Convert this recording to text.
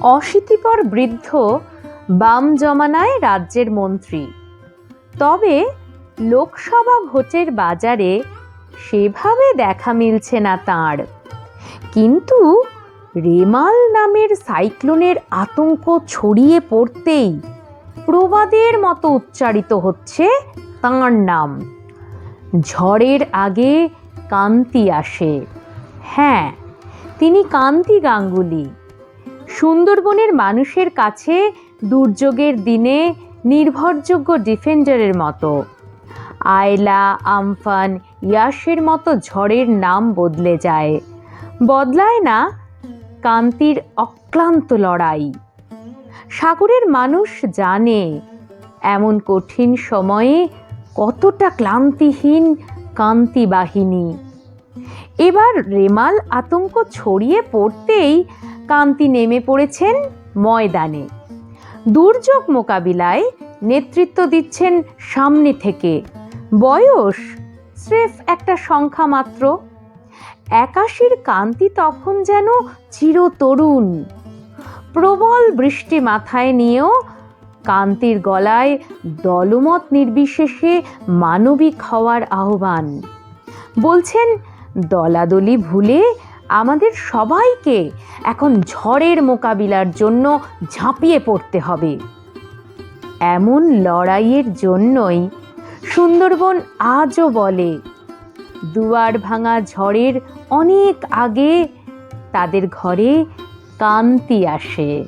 অশীতিপর বৃদ্ধ বাম জমানায় রাজ্যের মন্ত্রী। তবে লোকসভা ভোটের বাজারে সেভাবে দেখা মিলছে না তার। কিন্তু রেমাল নামের সাইক্লোনের আতঙ্ক ছড়িয়ে পড়তেই প্রবাদের মতো উচ্চারিত হচ্ছে তাঁর নাম। ঝড়ের আগে কান্তি আসে। হ্যাঁ তিনি কান্তি গাঙ্গুলি। সুন্দরবনের মানুষের কাছে দুর্যোগের দিনে নির্ভরযোগ্য ডিফেন্ডারের মতো। আয়লা আমফান, ইয়াসের মতো ঝড়ের নাম বদলে যায়। বদলায় না কান্তির অক্লান্ত লড়াই। সাগরের মানুষ জানে এমন কঠিন সময়ে কতটা ক্লান্তিহীন কান্তি বাহিনী। এবার রেমাল আতঙ্ক ছড়িয়ে পড়তেই কান্তি নেমে পড়েছেন ময়দানে। দুর্যোগ মোকাবিলায় নেতৃত্ব দিচ্ছেন সামনে থেকে। বয়স স্রেফ একটা সংখ্যা মাত্র। একাশির কান্তি তখন যেন চিরতরুণ। প্রবল বৃষ্টি মাথায় নিয়েও কান্তির গলায় দলমত নির্বিশেষে মানবিক হওয়ার আহ্বান। বলছেন দলাদলি ভুলে আমাদের সবাইকে এখন ঝড়ের মোকাবিলার জন্য ঝাঁপিয়ে পড়তে হবে। এমন লড়াইয়ের জন্যই সুন্দরবন আজও বলে, দুয়ার ভাঙা ঝড়ের অনেক আগে তাদের ঘরে কান্তি আসে।